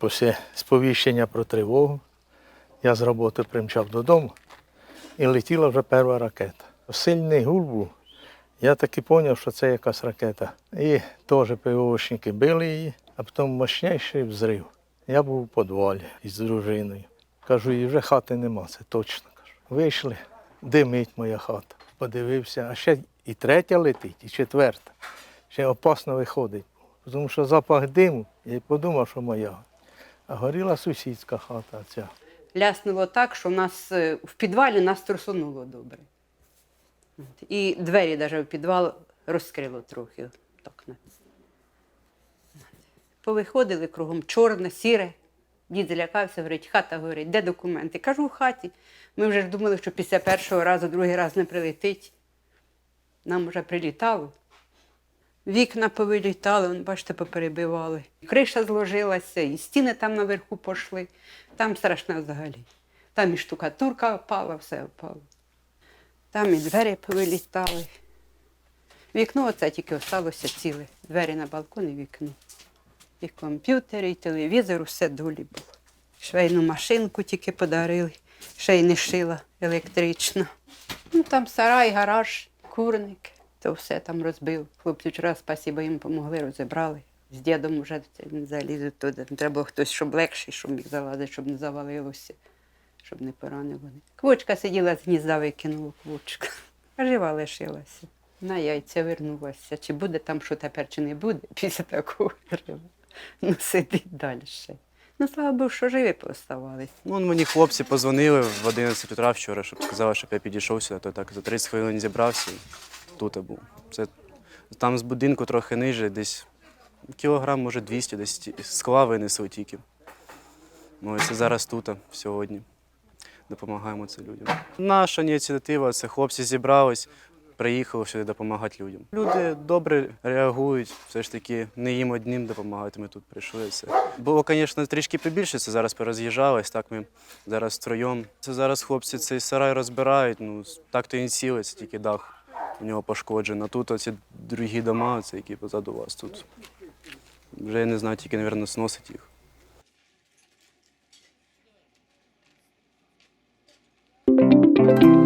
Після сповіщення про тривогу я з роботи примчав додому і летіла вже перша ракета. Сильний гул був. Я таки зрозумів, що це якась ракета. І теж ПВОшники били її, а потім мощніший взрив. Я був у підвалі із дружиною. Кажу, і вже хати нема, це точно. Кажу. Вийшли, димить моя хата. Подивився, а ще і третя летить, і четверта. Ще опасно виходить. Тому що запах диму, я й подумав, що моя. А горіла сусідська хата ця. ляснуло так, що в нас е, в підвалі нас трусонуло добре. І двері навіть в підвал розкрило трохи. Так, Повиходили кругом чорне, сіре. Дід злякався, говорить, хата горить, де документи? Кажу, в хаті. Ми вже думали, що після першого разу другий раз не прилетить. Нам вже прилітало. Вікна повилітали, вон, бачите, поперебивали. Криша зложилася, і стіни там наверху пішли. Там страшно взагалі. Там і штукатурка впала, все впало. Там і двері повилітали. Вікно оце тільки осталося ціле. Двері на балкон і вікно. І комп'ютер, і телевізор, усе долі було. Швейну машинку тільки подарили, ще й не шила електрична. Ну, там сарай, гараж, курник, то все там розбив. Хлопці вчора, спасибо, їм допомогли, розібрали. З дідом вже не залізуть туди. Треба хтось, щоб легший, щоб міг залазити, щоб не завалилося, щоб не поранив. Квочка сиділа з гнізда, викинула квочка. А жива лишилася. На яйця вернулася. Чи буде там що тепер, чи не буде після такого. Ну, сидить далі. Ну, слава Богу, що живі поставались. Ну, мені хлопці позвонили в 11 утра вчора, щоб сказали, щоб я підійшов сюди, то так за 30 хвилин зібрався і тут я був. Це, там з будинку трохи ниже, десь кілограм, може 200, десь скла винесли тільки. Ну, і це зараз тут, сьогодні. Допомагаємо це людям. Наша ініціатива це хлопці зібрались, приїхали сюди допомагати людям. Люди добре реагують, все ж таки не їм одним допомагати, ми тут прийшли. Це. Було, звісно, трішки побільше, це зараз пороз'їжджалось, так ми зараз втроєм. Це зараз хлопці цей сарай розбирають, ну так то він це тільки дах у нього пошкоджено. Тут оці другі дома, це які позаду вас тут. Вже я не знаю, тільки, мабуть, сносить їх. Thank